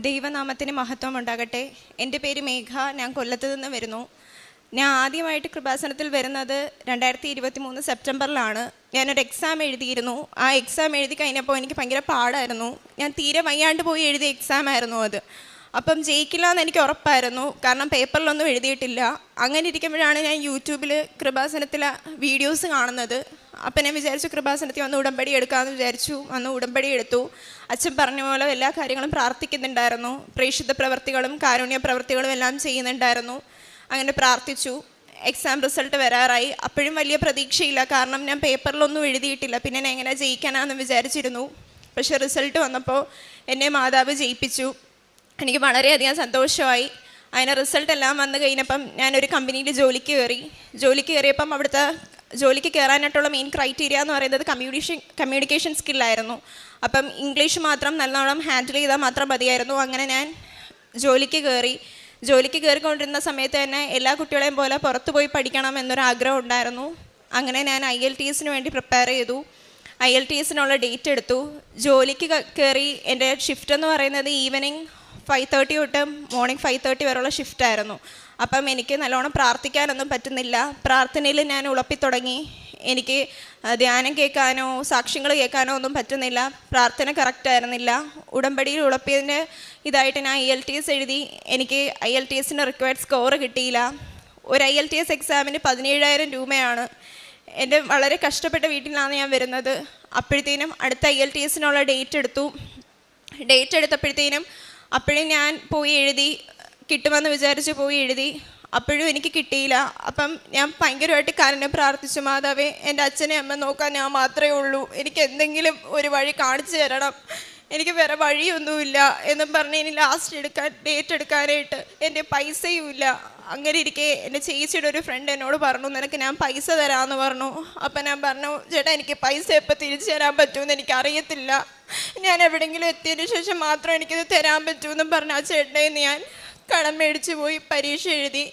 ദൈവനാമത്തിന് മഹത്വം ഉണ്ടാകട്ടെ. എന്റെ പേര് മേഘ. ഞാൻ കൊല്ലത്ത് നിന്ന് വരുന്നു. ഞാൻ ആദ്യമായിട്ട് കൃപാസനത്തിൽ വരുന്നത് രണ്ടായിരത്തി ഇരുപത്തി മൂന്ന് സെപ്റ്റംബറിലാണ്. ഞാനൊരു എക്സാം എഴുതിയിരുന്നു. ആ എക്സാം എഴുതി കഴിഞ്ഞപ്പോൾ എനിക്ക് ഭയങ്കര പാടായിരുന്നു. ഞാൻ തീരെ വയ്യാണ്ട് പോയി എഴുതിയ എക്സാം ആയിരുന്നു അത്. അപ്പം ജയിക്കില്ല എന്ന് എനിക്ക് ഉറപ്പായിരുന്നു. കാരണം പേപ്പറിലൊന്നും എഴുതിയിട്ടില്ല. അങ്ങനെ ഇരിക്കുമ്പോഴാണ് ഞാൻ യൂട്യൂബിൽ കൃപാസനത്തിലെ വീഡിയോസ് കാണുന്നത്. അപ്പം ഞാൻ വിചാരിച്ചു കൃപാസനത്തിൽ വന്ന് ഉടമ്പടി എടുക്കാമെന്ന് വിചാരിച്ചു. വന്ന് ഉടമ്പടി എടുത്തു. അച്ഛൻ പറഞ്ഞ പോലെ എല്ലാ കാര്യങ്ങളും പ്രാർത്ഥിക്കുന്നുണ്ടായിരുന്നു. പ്രേക്ഷിത പ്രവർത്തികളും കാരുണ്യ പ്രവർത്തികളും എല്ലാം ചെയ്യുന്നുണ്ടായിരുന്നു. അങ്ങനെ പ്രാർത്ഥിച്ചു. എക്സാം റിസൾട്ട് വരാറായി. അപ്പോഴും വലിയ പ്രതീക്ഷയില്ല. കാരണം ഞാൻ പേപ്പറിലൊന്നും എഴുതിയിട്ടില്ല. പിന്നെ ഞാൻ എങ്ങനെ ജയിക്കാനാന്ന് വിചാരിച്ചിരുന്നു. പക്ഷേ റിസൾട്ട് വന്നപ്പോൾ എന്നെ മാതാവ് ജയിപ്പിച്ചു. എനിക്ക് വളരെയധികം സന്തോഷമായി. അതിന് റിസൾട്ട് എല്ലാം വന്നു കഴിഞ്ഞപ്പം ഞാനൊരു കമ്പനിയിൽ ജോലിക്ക് കയറി. ജോലിക്ക് കയറിയപ്പം അവിടുത്തെ ജോലിക്ക് കയറാനായിട്ടുള്ള മെയിൻ ക്രൈറ്റീരിയ എന്ന് പറയുന്നത് കമ്മ്യൂണിക്കേഷൻ കമ്മ്യൂണിക്കേഷൻ സ്കില്ലായിരുന്നു അപ്പം ഇംഗ്ലീഷ് മാത്രം നല്ലോണം ഹാൻഡിൽ ചെയ്താൽ മാത്രം മതിയായിരുന്നു. അങ്ങനെ ഞാൻ ജോലിക്ക് കയറി. ജോലിക്ക് കയറിക്കൊണ്ടിരുന്ന സമയത്ത് തന്നെ എല്ലാ കുട്ടികളെയും പോലെ പുറത്തു പോയി പഠിക്കണം എന്നൊരു ആഗ്രഹം ഉണ്ടായിരുന്നു. അങ്ങനെ ഞാൻ ഐ എൽ ടി എസിന് വേണ്ടി പ്രിപ്പയർ ചെയ്തു. ഐ എൽ ടി എസിനുള്ള ഡേറ്റ് എടുത്തു. ജോലിക്ക് കയറി എന്റെ ഷിഫ്റ്റ് എന്ന് പറയുന്നത് ഈവനിങ് ഫൈവ് തേർട്ടി തൊട്ട് മോർണിംഗ് ഫൈവ് തേർട്ടി വരെയുള്ള ഷിഫ്റ്റ് ആയിരുന്നു. അപ്പം എനിക്ക് നല്ലോണം പ്രാർത്ഥിക്കാനൊന്നും പറ്റുന്നില്ല. പ്രാർത്ഥനയിൽ ഞാൻ ഉളപ്പിത്തുടങ്ങി എനിക്ക് ധ്യാനം കേൾക്കാനോ സാക്ഷ്യങ്ങൾ കേൾക്കാനോ ഒന്നും പറ്റുന്നില്ല. പ്രാർത്ഥന കറക്റ്റ് ആയിരുന്നില്ല. ഉടമ്പടിയിൽ ഉളപ്പിയതിന്റെ ഇതായിട്ട് ഞാൻ ഐ എൽ ടി എസ് എഴുതി. എനിക്ക് ഐ എൽ ടി എസിന്റെ റിക്വയർഡ് സ്കോർ കിട്ടിയില്ല. ഒരു ഐ എൽ ടി എസ് എക്സാമിന് പതിനേഴായിരം രൂപയാണ്. എന്റെ വളരെ കഷ്ടപ്പെട്ട വീട്ടിലാണ് ഞാൻ വരുന്നത്. അപ്പോഴത്തേനും അടുത്ത ഐ എൽ ടി എസിനുള്ള ഡേറ്റ് എടുത്തു. ഡേറ്റ് എടുത്തപ്പോഴത്തേനും അപ്പോഴും ഞാൻ പോയി എഴുതി കിട്ടുമെന്ന് വിചാരിച്ച് പോയി എഴുതി. അപ്പോഴും എനിക്ക് കിട്ടിയില്ല. അപ്പം ഞാൻ ഭയങ്കരമായിട്ട് കരഞ്ഞ്. പ്രാർത്ഥിച്ചു മാതാവേ എന്റെ അച്ഛനെ അമ്മ നോക്കാൻ ഞാൻ മാത്രമേ ഉള്ളൂ. എനിക്ക് എന്തെങ്കിലും ഒരു വഴി കാണിച്ചു തരണം. എനിക്ക് വേറെ വഴിയൊന്നുമില്ല എന്നും പറഞ്ഞ് ഇനി ലാസ്റ്റ് എടുക്കാൻ ഡേറ്റ് എടുക്കാനായിട്ട് എന്റെ പൈസയും ഇല്ല അങ്ങനെ ഇരിക്കെ എന്റെ ചേച്ചിയുടെ ഒരു ഫ്രണ്ട് എന്നോട് പറഞ്ഞു നിനക്ക് ഞാൻ പൈസ തരാമെന്ന് പറഞ്ഞു. അപ്പം ഞാൻ പറഞ്ഞു ചേട്ടാ എനിക്ക് പൈസ എപ്പോൾ തിരിച്ചു തരാൻ പറ്റുമെന്ന് എനിക്കറിയത്തില്ല. ഞാൻ എവിടെയെങ്കിലും എത്തിയതിന് ശേഷം മാത്രം എനിക്കിത് തരാൻ പറ്റുമെന്നും പറഞ്ഞു ആ ചേട്ടനെന്ന് ഞാൻ കടം മേടിച്ചു പോയി പരീക്ഷ എഴുതി.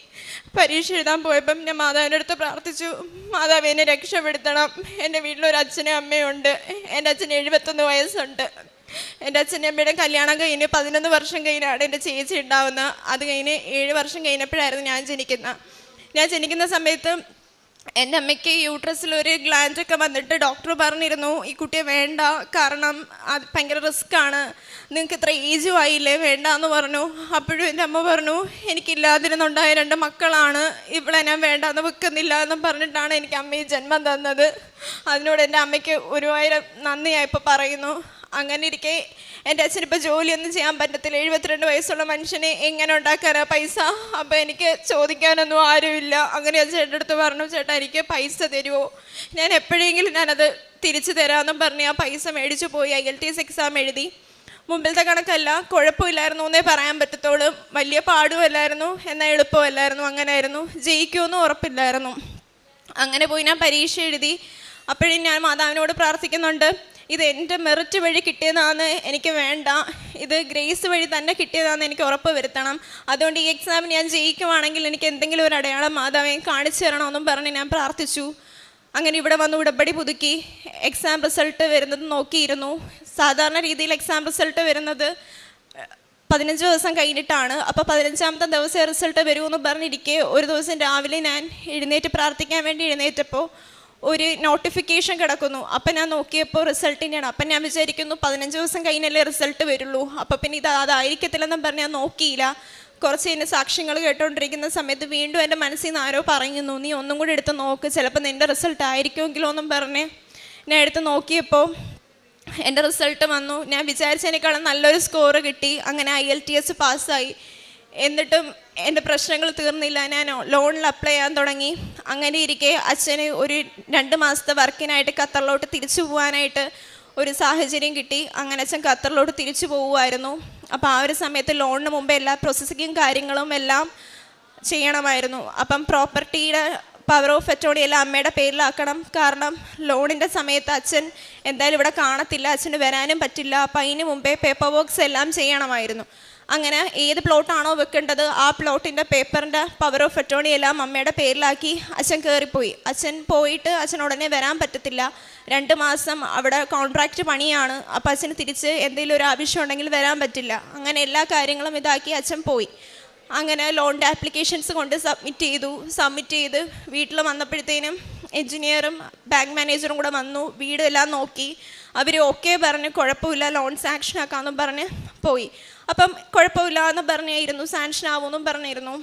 പരീക്ഷ എഴുതാൻ പോയപ്പം ഞാൻ മാതാവിന്റെ അടുത്ത് പ്രാർത്ഥിച്ചു മാതാവ് എന്നെ രക്ഷപ്പെടുത്തണം. എന്റെ വീട്ടിലൊരു അച്ഛനും അമ്മയുണ്ട്. എന്റെ അച്ഛന് എഴുപത്തൊന്ന് വയസ്സുണ്ട്. എന്റെ അച്ഛന്റെ അമ്മയുടെ കല്യാണം കഴിഞ്ഞ് പതിനൊന്ന് വർഷം കഴിഞ്ഞാണ് എന്റെ ചേച്ചി ഉണ്ടാവുന്നത് അത് കഴിഞ്ഞ് ഏഴ് വർഷം കഴിഞ്ഞപ്പോഴായിരുന്നു ഞാൻ ജനിക്കുന്നത് ഞാൻ ജനിക്കുന്ന സമയത്ത് എന്റെ അമ്മയ്ക്ക് യൂട്രസിൽ ഒരു ഗ്ലാൻഡൊക്കെ വന്നിട്ട് ഡോക്ടർ പറഞ്ഞിരുന്നു ഈ കുട്ടിയെ വേണ്ട കാരണം അത് ഭയങ്കര റിസ്ക് ആണ്. നിങ്ങൾക്ക് ഇത്ര ഏജും ആയില്ലേ വേണ്ട എന്ന് പറഞ്ഞു. അപ്പോഴും എന്റെ അമ്മ പറഞ്ഞു എനിക്കില്ലാതിരുന്നുണ്ടായ രണ്ട് മക്കളാണ്. ഇവിടെ ഞാൻ വേണ്ട എന്ന് വെക്കുന്നില്ല എന്ന് പറഞ്ഞിട്ടാണ് എനിക്ക് അമ്മയെ ജന്മം തന്നത്. അതിനോട് എന്റെ അമ്മയ്ക്ക് ഒരുവായിരം നന്ദിയായിപ്പോൾ പറയുന്നു. അങ്ങനെ ഇരിക്കെ. എന്റെ അച്ഛനിപ്പോൾ ജോലിയൊന്നും ചെയ്യാൻ പറ്റത്തില്ല. എഴുപത്തിരണ്ട് വയസ്സുള്ള മനുഷ്യനെ എങ്ങനെ ഉണ്ടാക്കാനാ പൈസ? അപ്പോൾ എനിക്ക് ചോദിക്കാനൊന്നും ആരുമില്ല. അങ്ങനെ ചേട്ടന്റെ അടുത്ത് പറഞ്ഞു ചേട്ടാ എനിക്ക് പൈസ തരുമോ ഞാൻ എപ്പോഴെങ്കിലും ഞാനത് തിരിച്ചു തരാമെന്നും പറഞ്ഞ് ആ പൈസ മേടിച്ചു പോയി. I L T S exam എഴുതി. മുമ്പിലത്തെ കണക്കല്ല കുഴപ്പമില്ലായിരുന്നു എന്നേ പറയാൻ പറ്റത്തുള്ളൂ. വലിയ പാടുമല്ലായിരുന്നു എന്നാൽ എളുപ്പമല്ലായിരുന്നു അങ്ങനെയായിരുന്നു ജയിക്കുമെന്നും ഉറപ്പില്ലായിരുന്നു. അങ്ങനെ പോയി ഞാൻ പരീക്ഷ എഴുതി. അപ്പോഴും ഞാൻ മാതാവിനോട് പ്രാർത്ഥിക്കുന്നുണ്ട്. ഇത് എന്റെ മെറിറ്റ് വഴി കിട്ടിയതാണ് എനിക്ക് വേണ്ട. ഇത് ഗ്രേസ് വഴി തന്നെ കിട്ടിയതാണെന്ന് എനിക്ക് ഉറപ്പ് വരുത്തണം. അതുകൊണ്ട് ഈ എക്സാമിന് ഞാൻ ജയിക്കുവാണെങ്കിൽ എനിക്ക് എന്തെങ്കിലും ഒരു അടയാളം മാതാവെ കാണിച്ചു തരണമെന്നും പറഞ്ഞ് ഞാൻ പ്രാർത്ഥിച്ചു. അങ്ങനെ ഇവിടെ വന്ന് ഉടമ്പടി പുതുക്കി. എക്സാം റിസൾട്ട് വരുന്നത് നോക്കിയിരുന്നു. സാധാരണ രീതിയിൽ എക്സാം റിസൾട്ട് വരുന്നത് പതിനഞ്ച് ദിവസം കഴിഞ്ഞിട്ടാണ്. അപ്പോൾ പതിനഞ്ചാമത്തെ ദിവസം റിസൾട്ട് വരുമെന്ന് പറഞ്ഞിരിക്കെ ഒരു ദിവസം രാവിലെ ഞാൻ എഴുന്നേറ്റ് പ്രാർത്ഥിക്കാൻ വേണ്ടി എഴുന്നേറ്റപ്പോൾ ഒരു നോട്ടിഫിക്കേഷൻ കിടക്കുന്നു. അപ്പം ഞാൻ നോക്കിയപ്പോൾ റിസൾട്ടിന്റെയാണ് അപ്പം ഞാൻ വിചാരിക്കുന്നു പതിനഞ്ച് ദിവസം കഴിഞ്ഞല്ലേ റിസൾട്ട് വരുള്ളൂ. അപ്പം പിന്നെ ഇത് അതായിരിക്കത്തില്ലെന്നും പറഞ്ഞ് ഞാൻ നോക്കിയില്ല. കുറച്ച് കഴിഞ്ഞ് സാക്ഷ്യങ്ങൾ കേട്ടുകൊണ്ടിരിക്കുന്ന സമയത്ത് വീണ്ടും എന്റെ മനസ്സിൽ നിന്ന് ആരോ പറയുന്നു നീ ഒന്നും കൂടി എടുത്ത് നോക്ക്. ചിലപ്പോൾ നിന്റെ റിസൾട്ട് ആയിരിക്കുമെങ്കിലോ എന്നും പറഞ്ഞ് ഞാൻ എടുത്ത് നോക്കിയപ്പോൾ എന്റെ റിസൾട്ട് വന്നു. ഞാൻ വിചാരിച്ചതിനേക്കാളും നല്ലൊരു സ്കോറ് കിട്ടി. അങ്ങനെ ഐ എൽ ടി എസ് പാസ്സായി എന്നിട്ടും എന്റെ പ്രശ്നങ്ങൾ തീർന്നില്ല. ഞാൻ ലോണിൽ അപ്ലൈ ചെയ്യാൻ തുടങ്ങി. അങ്ങനെ ഇരിക്കെ അച്ഛന് ഒരു രണ്ട് മാസത്തെ വർക്കിനായിട്ട് ഖത്തറിലോട്ട് തിരിച്ചു പോകാനായിട്ട് ഒരു സാഹചര്യം കിട്ടി. അങ്ങനെ അച്ഛൻ ഖത്തറിലോട്ട് തിരിച്ചു പോകുമായിരുന്നു അപ്പോൾ ആ ഒരു സമയത്ത് ലോണിന് മുമ്പ് എല്ലാ പ്രോസസ്സിങ്ങും കാര്യങ്ങളും എല്ലാം ചെയ്യണമായിരുന്നു. അപ്പം പ്രോപ്പർട്ടിയുടെ പവർ ഓഫ് അറ്റോണി എല്ലാം അമ്മയുടെ പേരിലാക്കണം. കാരണം ലോണിന്റെ സമയത്ത് അച്ഛൻ എന്തായാലും ഇവിടെ കാണത്തില്ല. അച്ഛന് വരാനും പറ്റില്ല. അപ്പം അതിന് മുമ്പേ പേപ്പർ വർക്ക്സ് എല്ലാം ചെയ്യണമായിരുന്നു. അങ്ങനെ ഏത് പ്ലോട്ടാണോ വെക്കേണ്ടത് ആ പ്ലോട്ടിന്റെ പേപ്പറിന്റെ പവർ ഓഫ് അറ്റോണി എല്ലാം അമ്മയുടെ പേരിലാക്കി അച്ഛൻ കയറിപ്പോയി. അച്ഛൻ പോയിട്ട് അച്ഛൻ ഉടനെ വരാൻ പറ്റത്തില്ല. രണ്ട് മാസം അവിടെ കോൺട്രാക്റ്റ് പണിയാണ്. അപ്പം അച്ഛന് തിരിച്ച് എന്തെങ്കിലും ഒരു ആവശ്യം ഉണ്ടെങ്കിൽ വരാൻ പറ്റില്ല. അങ്ങനെ എല്ലാ കാര്യങ്ങളും ഇതാക്കി അച്ഛൻ പോയി. അങ്ങനെ ലോണിന്റെ ആപ്ലിക്കേഷൻസ് കൊണ്ട് സബ്മിറ്റ് ചെയ്തു. സബ്മിറ്റ് ചെയ്ത് വീട്ടിൽ വന്നപ്പോഴത്തേനും എഞ്ചിനീയറും ബാങ്ക് മാനേജറും കൂടെ വന്നു. വീട് എല്ലാം നോക്കി. അവർ ഓക്കെ പറഞ്ഞ് കുഴപ്പമില്ല. ലോൺ സാങ്ഷൻ ആക്കാമെന്നും പറഞ്ഞ് പോയി. അപ്പം കുഴപ്പമില്ല എന്ന് പറഞ്ഞായിരുന്നു സാങ്ഷൻ ആവുമെന്നും പറഞ്ഞിരുന്നു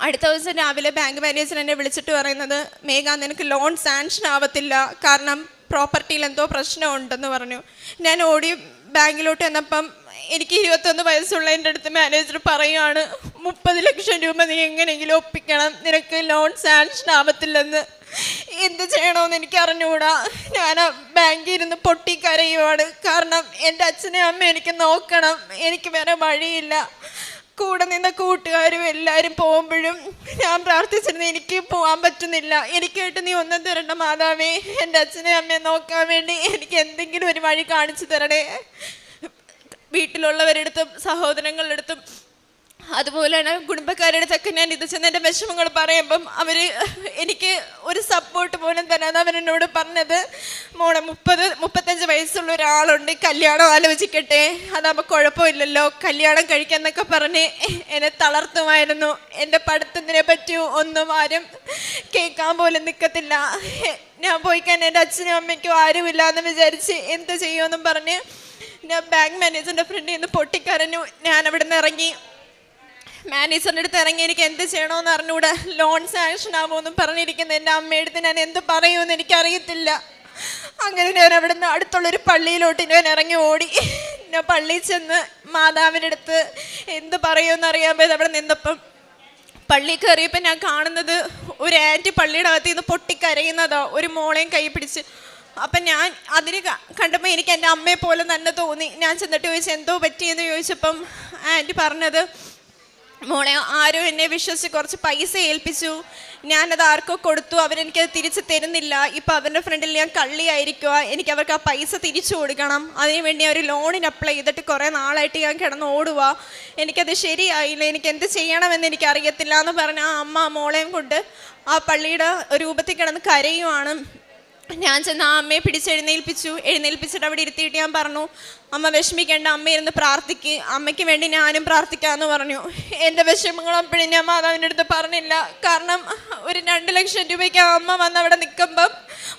അടുത്ത ദിവസം രാവിലെ ബാങ്ക് മാനേജർ എന്നെ വിളിച്ചിട്ട് പറയുന്നത് മേഘ നിനക്ക് ലോൺ സാങ്ഷൻ ആവത്തില്ല കാരണം പ്രോപ്പർട്ടിയിൽ എന്തോ പ്രശ്നമുണ്ടെന്ന് പറഞ്ഞു. ഞാൻ ഓടി ബാങ്കിലോട്ട് വന്നപ്പം എനിക്ക് ഇരുപത്തൊന്ന് വയസ്സുള്ള എന്റെ അടുത്ത് മാനേജർ പറയുകയാണ് മുപ്പത് ലക്ഷം രൂപ നീ എങ്ങനെയെങ്കിലും ഒപ്പിക്കണം നിനക്ക് ലോൺ സാങ്ഷൻ ആവത്തില്ലെന്ന് എന്ത് ചെയ്യണമെന്ന് എനിക്ക് അറിഞ്ഞുകൂടാ ഞാൻ ആ ബാങ്കിൽ ഇരുന്ന് പൊട്ടിക്കരയുവാണ്. കാരണം എന്റെ അച്ഛനെയും അമ്മ എനിക്ക് നോക്കണം. എനിക്ക് വേറെ വഴിയില്ല. കൂടെ നിന്ന കൂട്ടുകാരും എല്ലാവരും പോകുമ്പോഴും ഞാൻ പ്രാർത്ഥിച്ചിരുന്നു എനിക്ക് പോകാൻ പറ്റുന്നില്ല. എനിക്കായിട്ട് നീ ഒന്നും തരണ്ട മാതാവേ. എന്റെ അച്ഛനെ അമ്മയെ നോക്കാൻ വേണ്ടി എനിക്ക് എന്തെങ്കിലും ഒരു വഴി കാണിച്ചു തരണേ. വീട്ടിലുള്ളവരുടെ അടുത്തും സഹോദരങ്ങളുടെ അടുത്തും അതുപോലെ തന്നെ കുടുംബക്കാരുടെ തൊക്കെ ഞാൻ ഇത് ചെന്ന് എന്റെ വിഷമങ്ങൾ പറയുമ്പം അവർ എനിക്ക് ഒരു സപ്പോർട്ട് പോലും തരാതെ അവരെന്നോട് പറഞ്ഞത് മോളെ മുപ്പത് മുപ്പത്തഞ്ച് വയസ്സുള്ള ഒരാളുണ്ട് കല്യാണം ആലോചിക്കട്ടെ. അതാകുമ്പോൾ കുഴപ്പമില്ലല്ലോ. കല്യാണം കഴിക്കാന്നൊക്കെ പറഞ്ഞ് എന്നെ തളർത്തുമായിരുന്നു. എന്റെ പഠിത്തത്തിനെ പറ്റി ഒന്നും ആരും കേൾക്കാൻ പോലും നിൽക്കത്തില്ല ഞാൻ പോയി കഴിഞ്ഞാൽ എന്റെ അച്ഛനും അമ്മയ്ക്കും ആരുമില്ല എന്ന് വിചാരിച്ച് എന്ത് ചെയ്യുമെന്നും പറഞ്ഞ് ഞാൻ ബാങ്ക് മാനേജറിന്റെ ഫ്രണ്ടിൽ നിന്ന് പൊട്ടിക്കരഞ്ഞു. ഞാൻ അവിടെ നിന്ന് ഇറങ്ങി. മാനേജറിന്റെ അടുത്ത് ഇറങ്ങി എനിക്ക് എന്ത് ചെയ്യണമെന്ന് അറിഞ്ഞൂടെ? ലോൺ സാങ്ഷൻ ആവുമെന്നും പറഞ്ഞിരിക്കുന്ന എന്റെ അമ്മയടുത്ത് ഞാൻ എന്ത് പറയുമെന്ന് എനിക്കറിയത്തില്ല. അങ്ങനെ ഞാൻ അവിടെ നിന്ന് അടുത്തുള്ളൊരു പള്ളിയിലോട്ട് ഞാൻ ഇറങ്ങി ഓടി. ഞാൻ പള്ളിയിൽ ചെന്ന് മാതാവിന്റെ അടുത്ത് എന്ത് പറയുമെന്ന് അറിയാൻ പോയത് അവിടെ നിന്നപ്പം പള്ളി കയറിയപ്പോൾ ഞാൻ കാണുന്നത് ഒരു ആന്റി പള്ളിയുടെ അകത്ത് നിന്ന് പൊട്ടിക്കരയുന്നതാ. ഒരു മോളെയും കൈ പിടിച്ച്. അപ്പം ഞാൻ അതിന് കണ്ടപ്പോൾ എനിക്ക് എന്റെ അമ്മയെ പോലെ തന്നെ തോന്നി. ഞാൻ ചെന്നിട്ട് ചോദിച്ചു എന്തോ പറ്റിയെന്ന്? ചോദിച്ചപ്പം ആന്റി പറഞ്ഞത് മോളെ ആരോ എന്നെ വിശ്വസിച്ച് കുറച്ച് പൈസ ഏൽപ്പിച്ചു. ഞാനത് ആർക്കോ കൊടുത്തു. അവരെനിക്കത് തിരിച്ച് തരുന്നില്ല. ഇപ്പം അവരുടെ ഫ്രണ്ടിൽ ഞാൻ കള്ളിയായിരിക്കുക. എനിക്ക് അവർക്ക് ആ പൈസ തിരിച്ചു കൊടുക്കണം. അതിനുവേണ്ടി അവർ ലോണിന് അപ്ലൈ ചെയ്തിട്ട് കുറേ നാളായിട്ട് ഞാൻ കിടന്ന് ഓടുക എനിക്കത് ശരിയായില്ല. എനിക്ക് എന്ത് ചെയ്യണമെന്ന് എനിക്ക് അറിയത്തില്ല എന്ന് പറഞ്ഞ ആ അമ്മ മോളെയും കൊണ്ട് ആ പള്ളിയുടെ രൂപത്തിൽ കിടന്ന് കരയുവാണ്. ഞാൻ ചെന്ന് ആ അമ്മയെ പിടിച്ചെഴുന്നേൽപ്പിച്ചു എഴുന്നേൽപ്പിച്ചിട്ട് അവിടെ ഇരുത്തിയിട്ട് ഞാൻ പറഞ്ഞു അമ്മ വിഷമിക്കേണ്ട അമ്മ ഇരുന്ന് പ്രാർത്ഥിക്ക്. അമ്മയ്ക്ക് വേണ്ടി ഞാനും പ്രാർത്ഥിക്കാമെന്ന് പറഞ്ഞു. എന്റെ വിഷമങ്ങൾ അപ്പോഴും ഞാൻ മാതാവിന്റെ അടുത്ത് പറഞ്ഞില്ല. കാരണം ഒരു രണ്ട് ലക്ഷം രൂപയ്ക്ക് അമ്മ വന്ന് അവിടെ നിൽക്കുമ്പം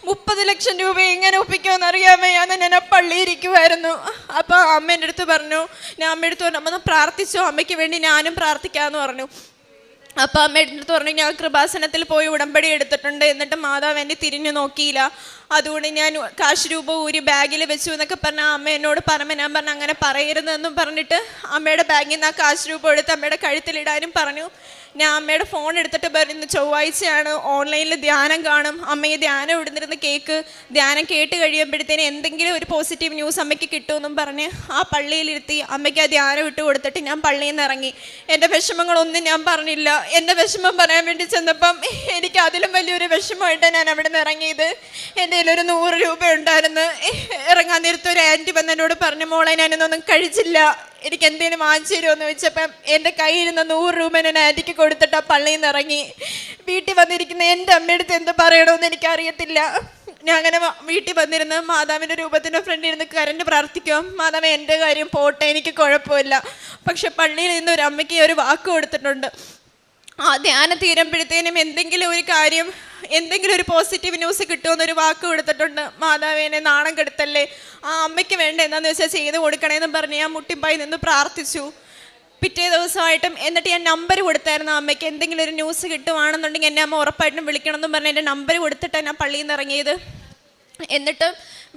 മുപ്പത് ലക്ഷം രൂപ എങ്ങനെ ഒപ്പിക്കുമെന്ന് അറിയാമേ അന്ന് ഞാൻ ആ പള്ളിയിൽ ഇരിക്കുമായിരുന്നു അപ്പോൾ അമ്മേന്റെ അടുത്ത് പറഞ്ഞു ഞാൻ അമ്മയുടെ അടുത്ത് പറഞ്ഞു അമ്മ പ്രാർത്ഥിച്ചോ? അമ്മയ്ക്ക് വേണ്ടി ഞാനും പ്രാർത്ഥിക്കാമെന്ന് പറഞ്ഞു. അപ്പം അമ്മയുടെ അടുത്ത് പറഞ്ഞു ഞാൻ കൃപാസനത്തിൽ പോയി ഉടമ്പടി എടുത്തിട്ടുണ്ട്. എന്നിട്ട് മാതാവ് എന്നെ തിരിഞ്ഞു നോക്കിയില്ല. അതുകൊണ്ട് ഞാൻ കാശ് രൂപ ഊരി ബാഗിൽ വെച്ചു എന്നൊക്കെ പറഞ്ഞ അമ്മ എന്നോട് പറഞ്ഞ ഞാൻ പറഞ്ഞു അങ്ങനെ പറയരുതെന്നും പറഞ്ഞിട്ട് അമ്മയുടെ ബാഗിൽ നിന്ന് ആ കാശ് രൂപ എടുത്ത് അമ്മയുടെ കഴുത്തിലിടാനും പറഞ്ഞു. ഞാൻ അമ്മയുടെ ഫോൺ എടുത്തിട്ട് പറഞ്ഞു ചൊവ്വാഴ്ചയാണ് ഓൺലൈനിൽ ധ്യാനം കാണും. അമ്മയെ ധ്യാനം ഇടുന്നിരുന്ന് കേക്ക് ധ്യാനം കേട്ട് കഴിയുമ്പോഴത്തേന് എന്തെങ്കിലും ഒരു പോസിറ്റീവ് ന്യൂസ് അമ്മയ്ക്ക് കിട്ടുമെന്നും പറഞ്ഞ് ആ പള്ളിയിലിരുത്തി അമ്മയ്ക്ക് ആ ധ്യാനം ഇട്ട് കൊടുത്തിട്ട് ഞാൻ പള്ളിയിൽ നിന്ന് ഇറങ്ങി. എന്റെ വിഷമങ്ങളൊന്നും ഞാൻ പറഞ്ഞില്ല. എന്റെ വിഷമം പറയാൻ വേണ്ടി ചെന്നപ്പം എനിക്ക് അതിലും വലിയൊരു വിഷമമായിട്ടാണ് ഞാൻ അവിടെ നിന്ന് ഇറങ്ങിയത്. എന്റെ ഒരു നൂറ് രൂപ ഉണ്ടായിരുന്നു. ഇറങ്ങാൻ നേരത്തെ ഒരു ആന്റി വന്ന് എന്നോട് പറഞ്ഞു മോളെ ഞാനൊന്നും കഴിച്ചില്ല. എനിക്ക് എന്തെങ്കിലും വാങ്ങിച്ചു തരുമെന്ന് വെച്ചപ്പം എന്റെ കയ്യിരുന്ന നൂറ് രൂപ ഞാൻ ആന്റിക്ക് കൊടുത്തിട്ട് ആ പള്ളിയിൽ നിന്ന് ഇറങ്ങി വീട്ടിൽ വന്നിരിക്കുന്ന എന്റെ അമ്മയടുത്ത് എന്ത് പറയണമെന്ന് എനിക്കറിയത്തില്ല. ഞാൻ അങ്ങനെ വീട്ടിൽ വന്നിരുന്ന് മാതാവിന്റെ രൂപത്തിന്റെ ഫ്രണ്ടിൽ ഇരുന്ന് കരണ്ട് പ്രാർത്ഥിക്കും മാതാവ് എന്റെ കാര്യം പോട്ടെ എനിക്ക് കുഴപ്പമില്ല. പക്ഷെ പള്ളിയിൽ നിന്ന് ഒരു അമ്മയ്ക്ക് ഒരു വാക്ക് കൊടുത്തിട്ടുണ്ട്. ആ ധ്യാനം തീരുമ്പോഴത്തേനും എന്തെങ്കിലും ഒരു കാര്യം എന്തെങ്കിലും ഒരു പോസിറ്റീവ് ന്യൂസ് കിട്ടുമെന്നൊരു വാക്ക് കൊടുത്തിട്ടുണ്ട്. മാതാവിനെ നാണം കെടുത്തല്ലേ? ആ അമ്മയ്ക്ക് വേണ്ട എന്താന്ന് വെച്ചാൽ ചെയ്ത് കൊടുക്കണേന്ന് പറഞ്ഞ് ഞാൻ മുട്ടിപ്പായി നിന്ന് പ്രാർത്ഥിച്ചു. പിറ്റേ ദിവസമായിട്ടും എന്നിട്ട് ഞാൻ നമ്പർ കൊടുത്തായിരുന്നു അമ്മയ്ക്ക്. എന്തെങ്കിലും ഒരു ന്യൂസ് കിട്ടുവാണെന്നുണ്ടെങ്കിൽ എന്നെ അമ്മ ഉറപ്പായിട്ടും വിളിക്കണമെന്നും പറഞ്ഞ് എന്റെ നമ്പർ കൊടുത്തിട്ടാണ് ഞാൻ പള്ളിയിൽ നിന്ന് ഇറങ്ങിയത്. എന്നിട്ട്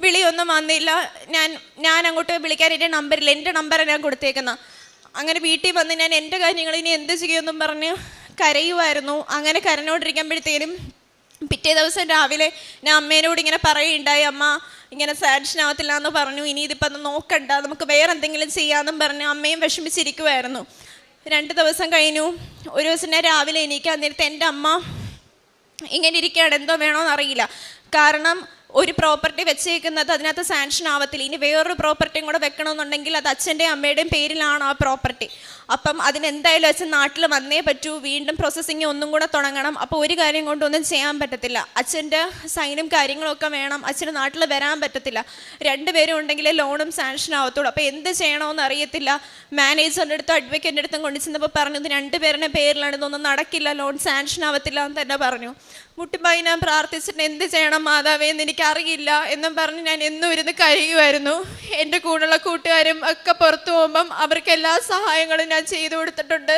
വിളിയൊന്നും വന്നില്ല. ഞാൻ ഞാൻ അങ്ങോട്ട് വിളിക്കാൻ എന്റെ നമ്പറില്ല എന്റെ നമ്പറാണ് ഞാൻ കൊടുത്തേക്കുന്നത്. അങ്ങനെ വീട്ടിൽ വന്ന് ഞാൻ എന്റെ കാര്യങ്ങൾ ഇനി എന്ത് ചെയ്യുമെന്നും പറഞ്ഞ് കരയുമായിരുന്നു അങ്ങനെ കരഞ്ഞോണ്ടിരിക്കുമ്പോഴത്തേനും പിറ്റേ ദിവസം രാവിലെ ഞാൻ അമ്മേനോട് ഇങ്ങനെ പറയുണ്ടായി അമ്മ ഇങ്ങനെ സാഡിഷൻ ആവത്തില്ല എന്ന് പറഞ്ഞു. ഇനി ഇതിപ്പോൾ അത് നോക്കണ്ട. നമുക്ക് വേറെ എന്തെങ്കിലും ചെയ്യാമെന്നും പറഞ്ഞു അമ്മയും വിഷമിച്ചിരിക്കുമായിരുന്നു രണ്ട് ദിവസം കഴിഞ്ഞു. ഒരു ദിവസം ഞാൻ രാവിലെ എനിക്ക് അന്നേരത്തെ എന്റെ അമ്മ ഇങ്ങനെ ഇരിക്കുകയാണ്. എന്തോ വേണോന്നറിയില്ല കാരണം ഒരു പ്രോപ്പർട്ടി വെച്ചേക്കുന്നത് അതിനകത്ത് സാങ്ഷൻ ആവത്തില്ല. ഇനി വേറൊരു പ്രോപ്പർട്ടിയും കൂടെ വെക്കണമെന്നുണ്ടെങ്കിൽ അത് അച്ഛന്റെയും അമ്മയുടെയും പേരിലാണ് ആ പ്രോപ്പർട്ടി അപ്പം അതിനെന്തായാലും അച്ഛൻ നാട്ടിൽ വന്നേ പറ്റൂ. വീണ്ടും പ്രോസസ്സിങ് ഒന്നും കൂടെ തുടങ്ങണം. അപ്പോൾ ഒരു കാര്യം കൊണ്ടൊന്നും ചെയ്യാൻ പറ്റത്തില്ല. അച്ഛന്റെ സൈനും കാര്യങ്ങളൊക്കെ വേണം. അച്ഛന് നാട്ടിൽ വരാൻ പറ്റത്തില്ല. രണ്ടുപേരും ഉണ്ടെങ്കിലേ ലോണും സാങ്ഷൻ ആവത്തുള്ളൂ. അപ്പോൾ എന്ത് ചെയ്യണമെന്ന് അറിയത്തില്ല. മാനേജറിന്റെ അടുത്തും അഡ്വക്കേറ്റിന്റെ അടുത്തും കൊണ്ടു ചെന്നപ്പോൾ പറഞ്ഞു ഇത് രണ്ടുപേരുടെ പേരിലാണ് ഇതൊന്നും നടക്കില്ല. ലോൺ സാങ്ഷൻ ആവത്തില്ല എന്ന് തന്നെ പറഞ്ഞു. മുട്ടിപ്പായി ഞാൻ പ്രാർത്ഥിച്ചിട്ട് എന്ത് ചെയ്യണം മാതാവേ എന്ന് എനിക്കറിയില്ല എന്നും പറഞ്ഞ് ഞാൻ എന്നും ഇരുന്ന് കരയുമായിരുന്നു. എന്റെ കൂടെയുള്ള കൂട്ടുകാരും ഒക്കെ പുറത്തു പോകുമ്പം അവർക്ക് എല്ലാ സഹായങ്ങളും ഞാൻ ചെയ്തു കൊടുത്തിട്ടുണ്ട്.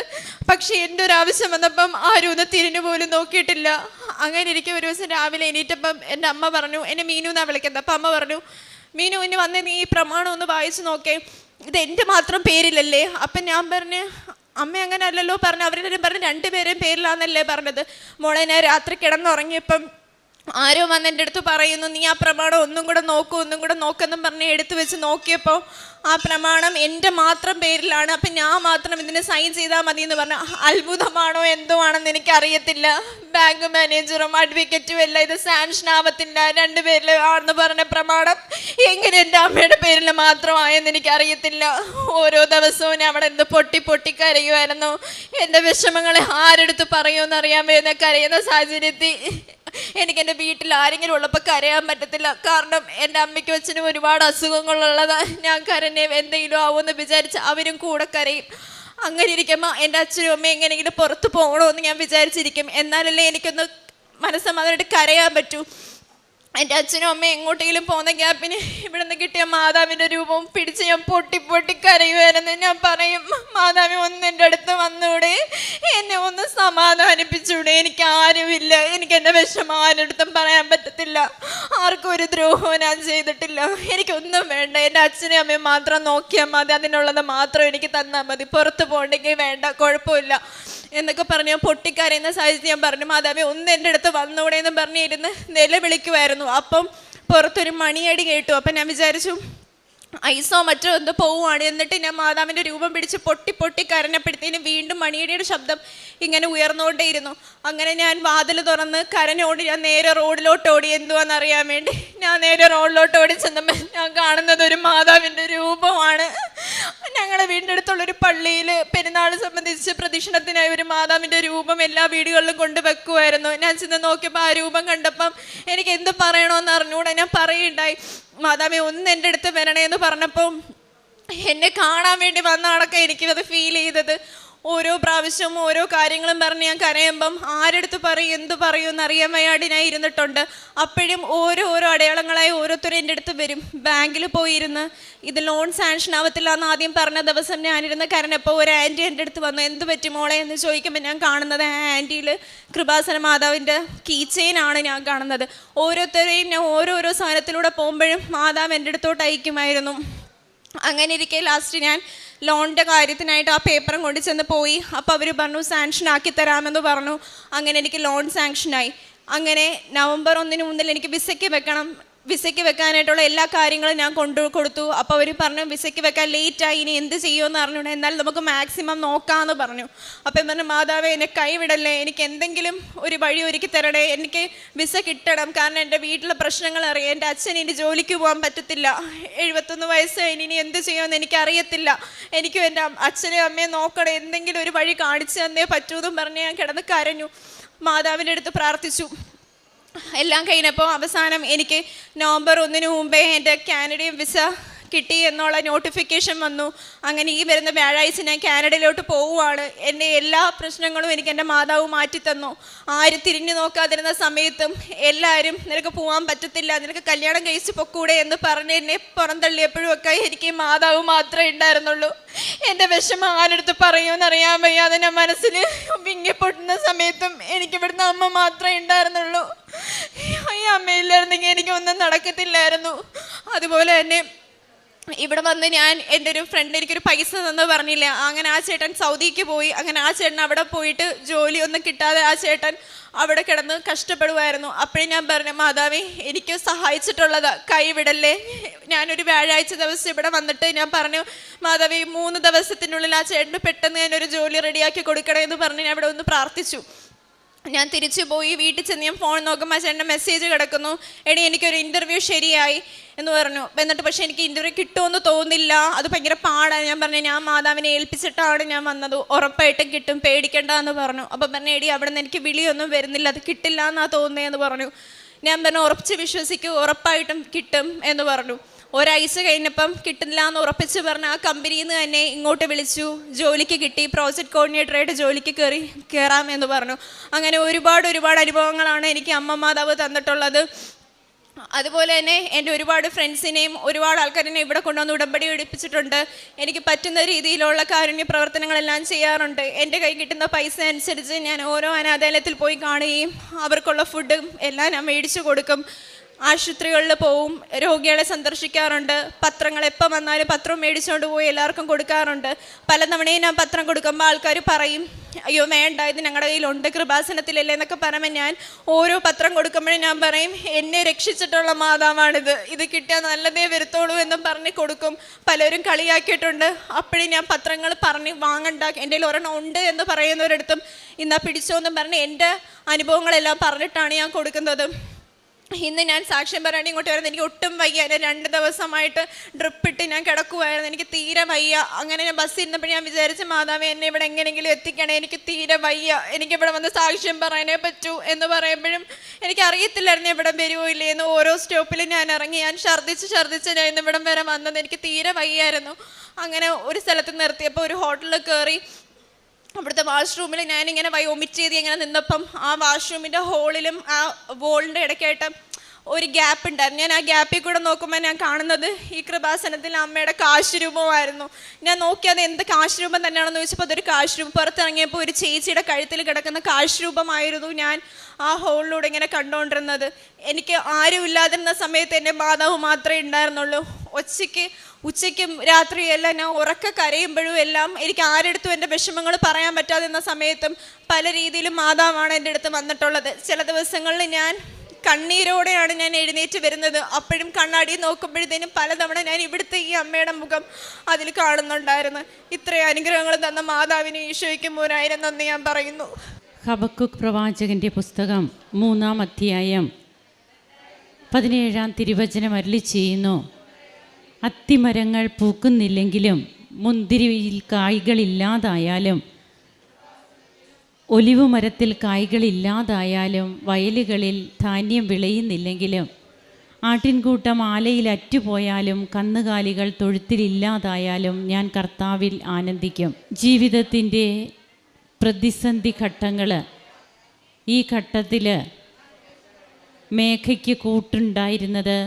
പക്ഷേ എന്റെ ഒരു ആവശ്യം വന്നപ്പം ആരും ഒന്ന് തിരിഞ്ഞു പോലും നോക്കിയിട്ടില്ല. അങ്ങനെ എനിക്ക് ഒരു ദിവസം രാവിലെ എണീറ്റപ്പം എന്റെ അമ്മ പറഞ്ഞു എന്നെ മീനു എന്നാണ് വിളിക്കുന്നത്? അപ്പം അമ്മ പറഞ്ഞു മീനു ഇനി വന്ന് നീ ഈ പ്രമാണം ഒന്ന് വായിച്ചു നോക്കേ. ഇത് എന്റെ മാത്രം പേരിലല്ലേ? അപ്പം ഞാൻ പറഞ്ഞ് അമ്മ അങ്ങനെ അല്ലല്ലോ പറഞ്ഞു അവരെല്ലാവരും പറഞ്ഞു രണ്ടുപേരെയും പേരിലാന്നല്ലേ പറഞ്ഞത്. മോളെ ഞാൻ രാത്രി കിടന്നുറങ്ങിയപ്പം ആരോ വന്ന് എന്റെ അടുത്ത് പറയുന്നു നീ ആ പ്രമാണം ഒന്നും കൂടെ നോക്കൂ ഒന്നും കൂടെ നോക്കെന്നും പറഞ്ഞ് എടുത്തു വെച്ച് നോക്കിയപ്പോൾ ആ പ്രമാണം എന്റെ മാത്രം പേരിലാണ്. അപ്പം ഞാൻ മാത്രം ഇതിന് സൈൻ ചെയ്താൽ മതി എന്ന് പറഞ്ഞു. അത്ഭുതമാണോ എന്തോ ആണെന്ന് എനിക്കറിയത്തില്ല. ബാങ്ക് മാനേജറും അഡ്വക്കേറ്റും എല്ലാം ഇത് സാംഷൻ ആവത്തില്ല. രണ്ടുപേരിൽ ആണെന്ന് പറഞ്ഞ പ്രമാണം എങ്ങനെ എന്റെ അമ്മയുടെ പേരിൽ മാത്രമായെന്ന് എനിക്കറിയത്തില്ല. ഓരോ ദിവസവും ഞാൻ അവിടെ എന്ത് പൊട്ടി പൊട്ടി കരയുമായിരുന്നു എന്റെ വിഷമങ്ങളെ ആരെടുത്ത് പറയുമെന്ന് അറിയാൻ വേണ്ടി കരയുന്ന സാഹചര്യത്തിൽ. എനിക്ക് എന്റെ വീട്ടിൽ ആരെങ്കിലും ഉള്ളപ്പോൾ കരയാൻ പറ്റത്തില്ല. കാരണം എന്റെ അമ്മയ്ക്കും അച്ഛനും ഒരുപാട് അസുഖങ്ങളുള്ളതാണ് ഞാൻ കരഞ്ഞേ എന്തെങ്കിലും ആവുമെന്ന് വിചാരിച്ച് അവരും കൂടെ കരയും. അങ്ങനെ ഇരിക്കുമ്പോൾ എന്റെ അച്ഛനും അമ്മയും എങ്ങനെയെങ്കിലും പുറത്ത് പോകണമെന്ന് ഞാൻ വിചാരിച്ചിരിക്കും. എന്നാലല്ലേ എനിക്കൊന്ന് മനസ്സമാധാനമായിട്ട് കരയാൻ പറ്റൂ. എന്റെ അച്ഛനും അമ്മയും എങ്ങോട്ടെങ്കിലും പോകുന്ന ഗ്യാപ്പിന് ഇവിടെ നിന്ന് കിട്ടിയ മാതാവിന്റെ രൂപവും പിടിച്ച് ഞാൻ പൊട്ടി പൊട്ടി കരയുമായിരുന്നു ഞാൻ പറയും മാതാവി ഒന്ന് എന്റെ അടുത്ത് വന്നൂടെ. എന്നെ ഒന്ന് സമാധാനിപ്പിച്ചൂടെ? എനിക്ക് ആരുമില്ല. എനിക്ക് എന്റെ വിഷമം ആരടുത്തും പറയാൻ പറ്റത്തില്ല. ആർക്കും ഒരു ദ്രോഹവും ഞാൻ ചെയ്തിട്ടില്ല. എനിക്കൊന്നും വേണ്ട. എന്റെ അച്ഛനെയും അമ്മയും മാത്രം നോക്കിയാൽ മതി. അതിനുള്ളത് മാത്രം എനിക്ക് തന്നാൽ മതി. പുറത്ത് പോകണ്ടെങ്കിൽ വേണ്ട. കുഴപ്പമില്ല. എന്നൊക്കെ പറഞ്ഞ് പൊട്ടിക്കരയുന്ന സാഹചര്യം ഞാൻ പറഞ്ഞു മാതാവി ഒന്ന് എന്റെ അടുത്ത് വന്നൂടെ എന്ന് പറഞ്ഞിരുന്ന് നിലവിളിക്കുമായിരുന്നു അപ്പം പുറത്തൊരു മണിയടി കേട്ടു. അപ്പം ഞാൻ വിചാരിച്ചു ഐസോ മറ്റോ എന്തോ പോവുകയാണ് എന്നിട്ട് ഞാൻ മാതാവിന്റെ രൂപം പിടിച്ച് പൊട്ടി പൊട്ടി കരഞ്ഞപ്പോഴത്തേനും വീണ്ടും മണിയടിയുടെ ശബ്ദം ഇങ്ങനെ ഉയർന്നുകൊണ്ടേയിരുന്നു. അങ്ങനെ ഞാൻ വാതിൽ തുറന്ന് കരഞ്ഞോടി. ഞാൻ നേരെ റോഡിലോട്ട് ഓടി. എന്തുവാണെന്നറിയാൻ വേണ്ടി ഞാൻ നേരെ റോഡിലോട്ട് ഓടി ചെന്നപ്പോൾ ഞാൻ കാണുന്നത് ഒരു മാതാവിന്റെ രൂപമാണ്. ഞങ്ങളുടെ വീടിന്റെ അടുത്തുള്ളൊരു പള്ളിയിൽ പെരുന്നാൾ സംബന്ധിച്ച് പ്രദക്ഷിണത്തിനായി ഒരു മാതാവിന്റെ രൂപം എല്ലാ വീടുകളിലും കൊണ്ട് വെക്കുമായിരുന്നു ഞാൻ ചെന്ന് നോക്കിയപ്പോൾ ആ രൂപം കണ്ടപ്പം എനിക്ക് എന്ത് പറയണമെന്ന് അറിഞ്ഞുകൂടെ. ഞാൻ പറയുണ്ടായി മാതാവേ ഒന്ന് എന്റെ അടുത്ത് വരണേ എന്ന് പറഞ്ഞപ്പോൾ എന്നെ കാണാൻ വേണ്ടി വന്നാണൊക്കെ എനിക്കത് ഫീൽ ചെയ്തത്. ഓരോ പ്രാവശ്യവും ഓരോ കാര്യങ്ങളും പറഞ്ഞ് ഞാൻ കരയുമ്പം ആരെടുത്ത് പറയും എന്ത് പറയും എന്ന് അറിയാൻ വയ്യാടി ഞാൻ ഇരുന്നിട്ടുണ്ട്. അപ്പോഴും ഓരോ ഓരോ അടയാളങ്ങളായി ഓരോരുത്തരും എന്റെ അടുത്ത് വരും. ബാങ്കിൽ പോയിരുന്ന് ഇത് ലോൺ സാങ്ഷൻ ആവത്തില്ല എന്ന് ആദ്യം പറഞ്ഞ ദിവസം ഞാനിരുന്ന് കരഞ്ഞപ്പോൾ ഒരു ആന്റി എന്റെ അടുത്ത് വന്നു എന്ത് പറ്റി മോളെ? എന്ന് ചോദിക്കുമ്പോൾ ഞാൻ കാണുന്നത് ആന്റിയിൽ കൃപാസന മാതാവിന്റെ കീ ചെയിനാണ് ഞാൻ കാണുന്നത്. ഓരോരുത്തരെയും ഞാൻ ഓരോരോ സാധനത്തിലൂടെ പോകുമ്പോഴും മാതാവ് എന്റെ അടുത്തോട്ട് അയക്കുമായിരുന്നു. അങ്ങനെ ഇരിക്കെ ലാസ്റ്റ് ഞാൻ ലോണിന്റെ കാര്യത്തിനായിട്ട് ആ പേപ്പറും കൊണ്ട് ചെന്ന് പോയി. അപ്പോൾ അവർ പറഞ്ഞു സാങ്ഷൻ ആക്കി തരാമെന്ന് പറഞ്ഞു. അങ്ങനെ എനിക്ക് ലോൺ സാങ്ഷനായി അങ്ങനെ നവംബർ ഒന്നിന് മുന്നിൽ എനിക്ക് വിസയ്ക്ക് വെക്കണം. വിസയ്ക്ക് വെക്കാനായിട്ടുള്ള എല്ലാ കാര്യങ്ങളും ഞാൻ കൊണ്ടു കൊടുത്തു. അപ്പോൾ അവർ പറഞ്ഞു വിസയ്ക്ക് വെക്കാൻ ലേറ്റായി ഇനി എന്ത് ചെയ്യുമെന്ന് അറിഞ്ഞൂടെ? എന്നാൽ നമുക്ക് മാക്സിമം നോക്കാമെന്ന് പറഞ്ഞു. അപ്പം പറഞ്ഞു മാതാവേ എന്നെ കൈവിടല്ലേ? എനിക്ക് എന്തെങ്കിലും ഒരു വഴി ഒരുക്കി തരണേ. എനിക്ക് വിസ കിട്ടണം. കാരണം എന്റെ വീട്ടിലെ പ്രശ്നങ്ങൾ അറിയാം. എന്റെ അച്ഛൻ ഇനി ജോലിക്ക് പോകാൻ പറ്റത്തില്ല. എഴുപത്തൊന്ന് വയസ്സ് ഇനി എന്ത് ചെയ്യുമെന്ന് എനിക്കറിയത്തില്ല. എനിക്കും എന്റെ അച്ഛനെയും അമ്മയെ നോക്കണം. എന്തെങ്കിലും ഒരു വഴി കാണിച്ചു തന്നേ പറ്റൂ എന്നും പറഞ്ഞ് ഞാൻ കിടന്ന് കരഞ്ഞു. മാതാവിന്റെ അടുത്ത് പ്രാർത്ഥിച്ചു. എല്ലാം കഴിഞ്ഞപ്പോൾ അവസാനം എനിക്ക് നവംബർ ഒന്നിന് മുമ്പേ എന്റെ കാനഡയും വിസ കിട്ടി എന്നുള്ള നോട്ടിഫിക്കേഷൻ വന്നു. അങ്ങനെ ഈ വരുന്ന വ്യാഴാഴ്ച ഞാൻ കാനഡയിലോട്ട് പോവുകയാണ്. എന്റെ എല്ലാ പ്രശ്നങ്ങളും എനിക്ക് എന്റെ മാതാവ് മാറ്റിത്തന്നു. ആരും തിരിഞ്ഞു നോക്കാതിരുന്ന സമയത്തും എല്ലാവരും നിനക്ക് പോകാൻ പറ്റത്തില്ല നിനക്ക് കല്യാണം കഴിച്ച് പൊക്കൂടെ എന്ന് പറഞ്ഞ് എന്നെ പുറന്തള്ളിയപ്പോഴുമൊക്കെ എനിക്ക് മാതാവ് മാത്രമേ ഉണ്ടായിരുന്നുള്ളൂ. എന്റെ വിഷമം ആരെടുത്ത് പറയുമെന്ന് അറിയാൻ വയ്യാതെ ഞാൻ മനസ്സിൽ വിങ്ങിപ്പൊട്ടുന്ന സമയത്തും എനിക്ക് ഇവിടുന്ന് അമ്മ മാത്രമേ ഉണ്ടായിരുന്നുള്ളൂ. ഈ അമ്മയില്ലായിരുന്നെങ്കിൽ എനിക്കൊന്നും നടക്കത്തില്ലായിരുന്നു. അതുപോലെ തന്നെ ഇവിടെ വന്ന് ഞാൻ എന്റെ ഒരു ഫ്രണ്ട് എനിക്കൊരു പൈസ തന്നു പറഞ്ഞില്ല അങ്ങനെ ആ ചേട്ടൻ സൗദിക്ക് പോയി അങ്ങനെ ആ ചേട്ടൻ അവിടെ പോയിട്ട് ജോലി ഒന്നും കിട്ടാതെ ആ ചേട്ടൻ അവിടെ കിടന്ന് കഷ്ടപ്പെടുമായിരുന്നു അപ്പോഴും ഞാൻ പറഞ്ഞു മാതാവേ എനിക്ക് സഹായിച്ചിട്ടുള്ളത് കൈവിടല്ലേ? ഞാനൊരു വ്യാഴാഴ്ച ദിവസം ഇവിടെ വന്നിട്ട് ഞാൻ പറഞ്ഞു മാതാവി മൂന്ന് ദിവസത്തിനുള്ളിൽ ആ ചേട്ടന് പെട്ടെന്ന് ഞാനൊരു ജോലി റെഡിയാക്കി കൊടുക്കണേ എന്ന് പറഞ്ഞ് ഞാൻ ഇവിടെ ഒന്ന് പ്രാർത്ഥിച്ചു. ഞാൻ തിരിച്ചു പോയി വീട്ടിൽ ചെന്ന് ഞാൻ ഫോൺ നോക്കുമ്പോൾ ചേട്ടന്റെ മെസ്സേജ് കിടക്കുന്നു. എടി എനിക്കൊരു ഇന്റർവ്യൂ ശരിയായി എന്ന് പറഞ്ഞു. എന്നിട്ട് പക്ഷേ എനിക്ക് ഇന്റർവ്യൂ കിട്ടുമെന്ന് തോന്നുന്നില്ല. അത് ഭയങ്കര പാടാണ് ഞാൻ പറഞ്ഞു ഞാൻ മാതാവിനെ ഏൽപ്പിച്ചിട്ടാണ് ഞാൻ വന്നത്. ഉറപ്പായിട്ടും കിട്ടും. പേടിക്കണ്ട എന്ന് പറഞ്ഞു. അപ്പം പറഞ്ഞു എടി അവിടെ നിന്ന് എനിക്ക് വിളിയൊന്നും വരുന്നില്ല. അത് കിട്ടില്ല എന്നാണ് തോന്നുന്നതെന്ന് പറഞ്ഞു. ഞാൻ പറഞ്ഞു ഉറപ്പിച്ച് വിശ്വസിക്കും. ഉറപ്പായിട്ടും കിട്ടും എന്ന് പറഞ്ഞു. ഒരാഴ്ച കഴിഞ്ഞപ്പം കിട്ടില്ല എന്ന് ഉറപ്പിച്ച് പറഞ്ഞ ആ കമ്പനിയിൽ നിന്ന് തന്നെ ഇങ്ങോട്ട് വിളിച്ചു. ജോലിക്ക് കിട്ടി. പ്രോജക്റ്റ് കോർഡിനേറ്ററായിട്ട് ജോലിക്ക് കയറി കയറാം എന്ന് പറഞ്ഞു. അങ്ങനെ ഒരുപാട് ഒരുപാട് അനുഭവങ്ങളാണ് എനിക്ക് അമ്മ മാതാവ് തന്നിട്ടുള്ളത്. അതുപോലെ തന്നെ എന്റെ ഒരുപാട് ഫ്രണ്ട്സിനെയും ഒരുപാട് ആൾക്കാരിനെ ഇവിടെ കൊണ്ടുവന്ന് ഉടമ്പടി എടുപ്പിച്ചിട്ടുണ്ട്. എനിക്ക് പറ്റുന്ന രീതിയിലുള്ള കാരുണ്യ പ്രവർത്തനങ്ങളെല്ലാം ചെയ്യാറുണ്ട്. എന്റെ കൈ കിട്ടുന്ന പൈസ അനുസരിച്ച് ഞാൻ ഓരോ അനാഥാലയത്തിൽ പോയി കാണുകയും അവർക്കുള്ള ഫുഡും എല്ലാം ഞാൻ മേടിച്ചു കൊടുക്കും. ആശുപത്രികളിൽ പോവും രോഗികളെ സന്ദർശിക്കാറുണ്ട്. പത്രങ്ങൾ എപ്പം വന്നാലും പത്രം മേടിച്ചുകൊണ്ട് പോയി എല്ലാവർക്കും കൊടുക്കാറുണ്ട്. പല പലതവണയും ഞാൻ പത്രം കൊടുക്കുമ്പോൾ ആൾക്കാർ പറയും അയ്യോ വേണ്ട ഇത് ഞങ്ങളുടെ കയ്യിലുണ്ട് കൃപാസനത്തിലല്ലേ എന്നൊക്കെ പറയുമ്പോൾ ഞാൻ ഓരോ പത്രം കൊടുക്കുമ്പോഴും ഞാൻ പറയും എന്നെ രക്ഷിച്ചിട്ടുള്ള മാതാവാണിത്. ഇത് കിട്ടിയാൽ നല്ലതേ വരുത്തോളൂ എന്നും പറഞ്ഞ് കൊടുക്കും. പലരും കളിയാക്കിയിട്ടുണ്ട്. അപ്പോഴും ഞാൻ പത്രങ്ങൾ പറഞ്ഞ് വാങ്ങണ്ട എന്റെ ഒരെണ്ണം ഉണ്ട് എന്ന് പറയുന്നവരടുത്തും ഇന്നാ പിടിച്ചോ എന്നും പറഞ്ഞ് എന്റെ അനുഭവങ്ങളെല്ലാം പറഞ്ഞിട്ടാണ് ഞാൻ കൊടുക്കുന്നത്. ഇന്ന് ഞാൻ സാക്ഷ്യം പറയാൻ ഇങ്ങോട്ട് വരുന്നത് എനിക്ക് ഒട്ടും വയ്യ. ഞാൻ രണ്ട് ദിവസമായിട്ട് ഡ്രിപ്പിട്ട് ഞാൻ കിടക്കുമായിരുന്നു എനിക്ക് തീരെ വയ്യ. അങ്ങനെ ഞാൻ ബസ്സിൽ ഇരുന്നപ്പോൾ ഞാൻ വിചാരിച്ച മാതാവേ എന്നെ ഇവിടെ എങ്ങനെയെങ്കിലും എത്തിക്കണേ. എനിക്ക് തീരെ വയ്യ. എനിക്ക് ഇവിടെ വന്ന് സാക്ഷ്യം പറയാനേ പറ്റൂ. എന്ന് പറയുമ്പോഴും എനിക്ക് അറിയത്തില്ലായിരുന്നു ഇവിടെ വരുമോ ഇല്ലേ എന്ന്. ഓരോ സ്റ്റോപ്പിലും ഞാൻ ഇറങ്ങി. ഞാൻ ഛർദ്ദിച്ച് ഛർദ്ദിച്ച് ഞാൻ ഇന്ന് ഇവിടം വരെ വന്നത് എനിക്ക് തീരെ വയ്യായിരുന്നു. അങ്ങനെ ഒരു സ്ഥലത്ത് നിർത്തിയപ്പോൾ ഒരു ഹോട്ടലിൽ കയറി അവിടുത്തെ വാഷ്റൂമിൽ ഞാനിങ്ങനെ വൈ ഒമിറ്റ് ചെയ്ത് ഇങ്ങനെ നിന്നപ്പം ആ വാഷ്റൂമിന്റെ ഹോളിലും ആ വോളിന്റെ ഇടയ്ക്കായിട്ട് ഒരു ഗ്യാപ്പ് ഉണ്ടായിരുന്നു. ഞാൻ ആ ഗ്യാപ്പിൽ കൂടെ നോക്കുമ്പോൾ ഞാൻ കാണുന്നത് ഈ കൃപാസനത്തിൽ അമ്മയുടെ കാശുരൂപമായിരുന്നു. ഞാൻ നോക്കി അത് എന്ത് കാശുരൂപം തന്നെയാണെന്ന് ചോദിച്ചപ്പോൾ അതൊരു കാശുരൂപം. പുറത്തിറങ്ങിയപ്പോൾ ഒരു ചേച്ചിയുടെ കഴുത്തിൽ കിടക്കുന്ന കാശുരൂപമായിരുന്നു ഞാൻ ആ ഹോളിലൂടെ ഇങ്ങനെ കണ്ടുകൊണ്ടിരുന്നത് എനിക്ക് ആരും ഇല്ലാതിരുന്ന സമയത്ത് എന്റെ മാതാവ് മാത്രമേ ഉണ്ടായിരുന്നുള്ളൂ. ഒച്ചയ്ക്ക് ഉച്ചയ്ക്കും രാത്രിയെല്ലാം ഞാൻ ഉറക്ക കരയുമ്പോഴും എല്ലാം എനിക്ക് ആരെടുത്തും എന്റെ വിഷമങ്ങൾ പറയാൻ പറ്റാതെ എന്ന സമയത്തും പല രീതിയിലും മാതാവാണ് എന്റെ അടുത്ത് വന്നിട്ടുള്ളത്. ചില ദിവസങ്ങളിൽ ഞാൻ കണ്ണീരോടെയാണ് ഞാൻ എഴുന്നേറ്റ് വരുന്നത്. അപ്പോഴും കണ്ണാടി നോക്കുമ്പോഴത്തേനും പലതവണ ഞാൻ ഇവിടുത്തെ ഈ അമ്മയുടെ മുഖം അതിൽ കാണുന്നുണ്ടായിരുന്നു. ഇത്രയും അനുഗ്രഹങ്ങൾ തന്ന മാതാവിന് ഈശോയ്ക്ക് മൂന്നായിരം നന്ദി ഞാൻ പറയുന്നു. ഹബക്കുക്ക് പ്രവാചകന്റെ പുസ്തകം മൂന്നാം അധ്യായം പതിനേഴാം തിരുവചനം അരളി ചെയ്യുന്നു. അത്തിമരങ്ങൾ പൂക്കുന്നില്ലെങ്കിലും മുന്തിരിയിൽ കായ്കളില്ലാതായാലും ഒലിവ് മരത്തിൽ കായ്കളില്ലാതായാലും വയലുകളിൽ ധാന്യം വിളയുന്നില്ലെങ്കിലും ആട്ടിൻകൂട്ടം ആലയിൽ അറ്റുപോയാലും കന്നുകാലികൾ തൊഴുത്തിലില്ലാതായാലും ഞാൻ കർത്താവിൽ ആനന്ദിക്കും. ജീവിതത്തിന്റെ പ്രതിസന്ധി ഘട്ടങ്ങൾ ഈ ഘട്ടത്തിൽ മേഘയ്ക്ക് കൂട്ടുണ്ടായിരുന്നത്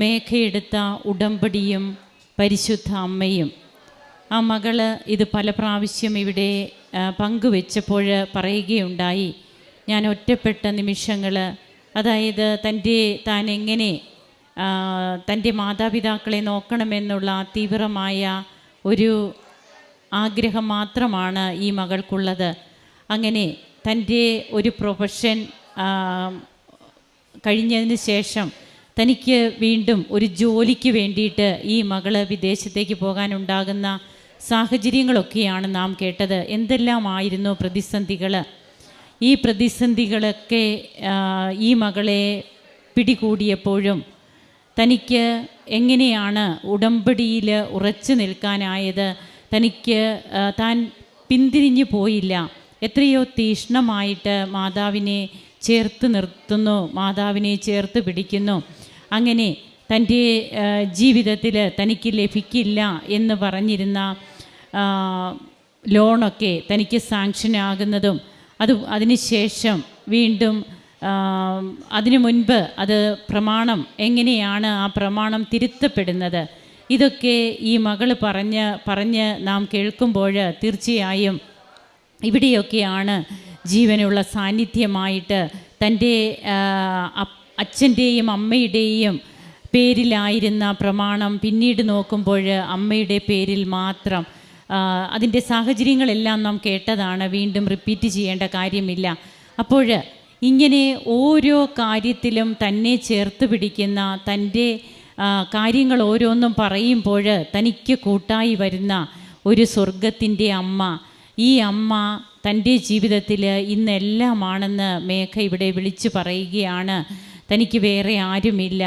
മേഘയെടുത്ത ഉടമ്പടിയും പരിശുദ്ധ അമ്മയും. ആ മകൾ ഇത് പല പ്രാവശ്യം ഇവിടെ പങ്കുവെച്ചപ്പോൾ പറയുകയുണ്ടായി ഞാൻ ഒറ്റപ്പെട്ട നിമിഷങ്ങൾ അതായത് തന്റെ താൻ എങ്ങനെ തന്റെ മാതാപിതാക്കളെ നോക്കണമെന്നുള്ള തീവ്രമായ ഒരു ആഗ്രഹം മാത്രമാണ് ഈ മകൾക്കുള്ളത്. അങ്ങനെ തന്റെ ഒരു പ്രൊഫഷൻ കഴിഞ്ഞതിന് ശേഷം തനിക്ക് വീണ്ടും ഒരു ജോലിക്ക് വേണ്ടിയിട്ട് ഈ മകൾ വിദേശത്തേക്ക് പോകാനുണ്ടാകുന്ന സാഹചര്യങ്ങളൊക്കെയാണ് നാം കേട്ടത്. എന്തെല്ലാമായിരുന്നു പ്രതിസന്ധികൾ ഈ പ്രതിസന്ധികളൊക്കെ ഈ മകളെ പിടികൂടിയപ്പോഴും തനിക്ക് എങ്ങനെയാണ് ഉടമ്പടിയിൽ ഉറച്ചു നിൽക്കാനായത്? തനിക്ക് താൻ പിന്തിരിഞ്ഞു പോയില്ല. എത്രയോ തീഷ്ണമായിട്ട് മാതാവിനെ ചേർത്ത് നിർത്തുന്നു മാതാവിനെ ചേർത്ത് പിടിക്കുന്നു. അങ്ങനെ തന്റെ ജീവിതത്തിൽ തനിക്ക് ലഭിക്കില്ല എന്ന് പറഞ്ഞിരുന്ന ലോണൊക്കെ തനിക്ക് സാങ്ഷൻ ആകുന്നതും അത് അതിനുശേഷം വീണ്ടും അതിനു മുൻപ് അത് പ്രമാണം എങ്ങനെയാണ് ആ പ്രമാണം തിരുത്തപ്പെടുന്നത്? ഇതൊക്കെ ഈ മകൾ പറഞ്ഞ് പറഞ്ഞ് നാം കേൾക്കുമ്പോൾ തീർച്ചയായും ഇവിടെയൊക്കെയാണ് ജീവനുള്ള സാന്നിധ്യമായിട്ട് തന്റെ അച്ഛന്റെയും അമ്മയുടെയും പേരിലായിരുന്ന പ്രമാണം പിന്നീട് നോക്കുമ്പോൾ അമ്മയുടെ പേരിൽ മാത്രം. അതിന്റെ സാഹചര്യങ്ങളെല്ലാം നാം കേട്ടതാണ്. വീണ്ടും റിപ്പീറ്റ് ചെയ്യേണ്ട കാര്യമില്ല. അപ്പോൾ ഇങ്ങനെ ഓരോ കാര്യത്തിലും തന്നെ ചേർത്ത് പിടിക്കുന്ന തന്റെ കാര്യങ്ങൾ ഓരോന്നും പറയുമ്പോൾ തനിക്ക് കൂട്ടായി വരുന്ന ഒരു സ്വർഗത്തിന്റെ അമ്മ. ഈ അമ്മ തന്റെ ജീവിതത്തിൽ ഇന്നെല്ലാമാണെന്ന് മേഘ ഇവിടെ വിളിച്ചു പറയുകയാണ്. തനിക്ക് വേറെ ആരുമില്ല.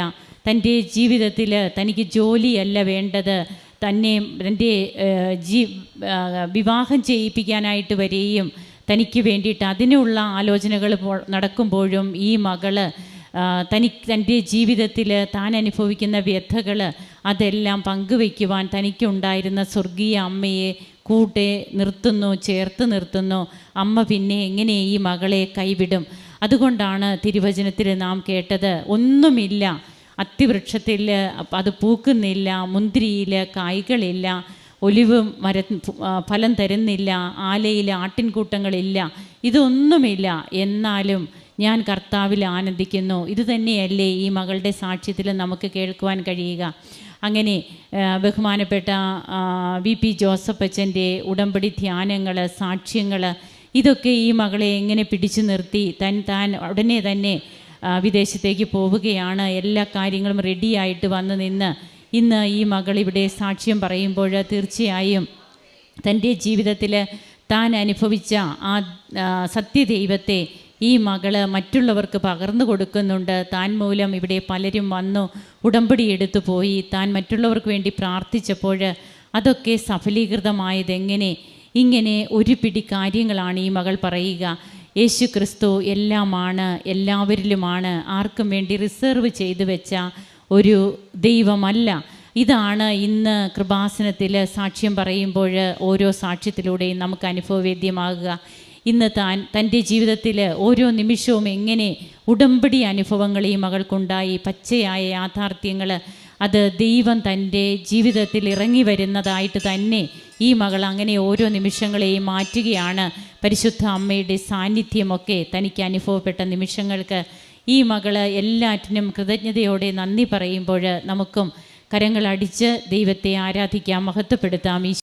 തന്റെ ജീവിതത്തിൽ തനിക്ക് ജോലിയല്ല വേണ്ടത്. തന്നെ തന്റെ ജീ വിവാഹം ചെയ്യിപ്പിക്കാനായിട്ട് വരെയും തനിക്ക് വേണ്ടിയിട്ട് അതിനുള്ള ആലോചനകൾ നടക്കുമ്പോഴും ഈ മകൾ തനി തന്റെ ജീവിതത്തിൽ താൻ അനുഭവിക്കുന്ന വ്യഥകൾ അതെല്ലാം പങ്കുവയ്ക്കുവാൻ തനിക്കുണ്ടായിരുന്ന സ്വർഗീയ അമ്മയെ കൂട്ടെ നിർത്തുന്നു ചേർത്ത് നിർത്തുന്നു. അമ്മ പിന്നെ എങ്ങനെ ഈ മകളെ കൈവിടും? അതുകൊണ്ടാണ് തിരുവചനത്തിൽ നാം കേട്ടത് ഒന്നുമില്ല അത്തിവൃക്ഷത്തിൽ അത് പൂക്കുന്നില്ല മുന്തിരിയിൽ കായ്കളില്ല ഒലിവ് മര ഫലം തരുന്നില്ല ആലയിൽ ആട്ടിൻകൂട്ടങ്ങളില്ല ഇതൊന്നുമില്ല എന്നാലും ഞാൻ കർത്താവിൽ ആനന്ദിക്കുന്നു. ഇതുതന്നെയല്ലേ ഈ മകളുടെ സാക്ഷ്യത്തിൽ നമുക്ക് കേൾക്കുവാൻ കഴിയുക. അങ്ങനെ ബഹുമാനപ്പെട്ട വി പി ജോസഫ് അച്ഛന്റെ ഉടമ്പടി ധ്യാനങ്ങൾ സാക്ഷ്യങ്ങൾ ഇതൊക്കെ ഈ മകളെ എങ്ങനെ പിടിച്ചു നിർത്തി? തൻ താൻ ഉടനെ തന്നെ വിദേശത്തേക്ക് പോവുകയാണ്. എല്ലാ കാര്യങ്ങളും റെഡിയായിട്ട് വന്ന് നിന്ന് ഇന്ന് ഈ മകൾ ഇവിടെ സാക്ഷ്യം പറയുമ്പോൾ തീർച്ചയായും തന്റെ ജീവിതത്തിൽ താൻ അനുഭവിച്ച ആ സത്യദൈവത്തെ ഈ മകൾ മറ്റുള്ളവർക്ക് പകർന്നു കൊടുക്കുന്നുണ്ട്. താൻ മൂലം ഇവിടെ പലരും വന്നു ഉടമ്പടി എടുത്തു പോയി. താൻ മറ്റുള്ളവർക്ക് വേണ്ടി പ്രാർത്ഥിച്ചപ്പോൾ അതൊക്കെ സഫലീകൃതമായത് എങ്ങനെ ഇങ്ങനെ ഒരു പിടി കാര്യങ്ങളാണ് ഈ മകൾ പറയുക. യേശു ക്രിസ്തു എല്ലാമാണ് എല്ലാവരിലുമാണ് ആർക്കും വേണ്ടി റിസർവ് ചെയ്തു വെച്ച ഒരു ദൈവമല്ല. ഇതാണ് ഇന്ന് കൃപാസനത്തിൽ സാക്ഷ്യം പറയുമ്പോൾ ഓരോ സാക്ഷ്യത്തിലൂടെയും നമുക്ക് അനുഭവവേദ്യമാകുക. ഇന്ന് താൻ തന്റെ ജീവിതത്തിൽ ഓരോ നിമിഷവും എങ്ങനെ ഉടമ്പടി അനുഭവങ്ങൾ ഈ മകൾക്കുണ്ടായി. പച്ചയായ യാഥാർത്ഥ്യങ്ങൾ അത് ദൈവം തന്റെ ജീവിതത്തിൽ ഇറങ്ങി വരുന്നതായിട്ട് തന്നെ ഈ മകൾ അങ്ങനെ ഓരോ നിമിഷങ്ങളെയും മാറ്റുകയാണ്. പരിശുദ്ധ അമ്മയുടെ സാന്നിധ്യമൊക്കെ തനിക്ക് അനുഭവപ്പെട്ട നിമിഷങ്ങൾക്ക് ഈ മകൾ എല്ലാറ്റിനും കൃതജ്ഞതയോടെ നന്ദി പറയുമ്പോൾ നമുക്കും കരങ്ങളടിച്ച് ദൈവത്തെ ആരാധിക്കാം മഹത്വപ്പെടുത്താം. ഈ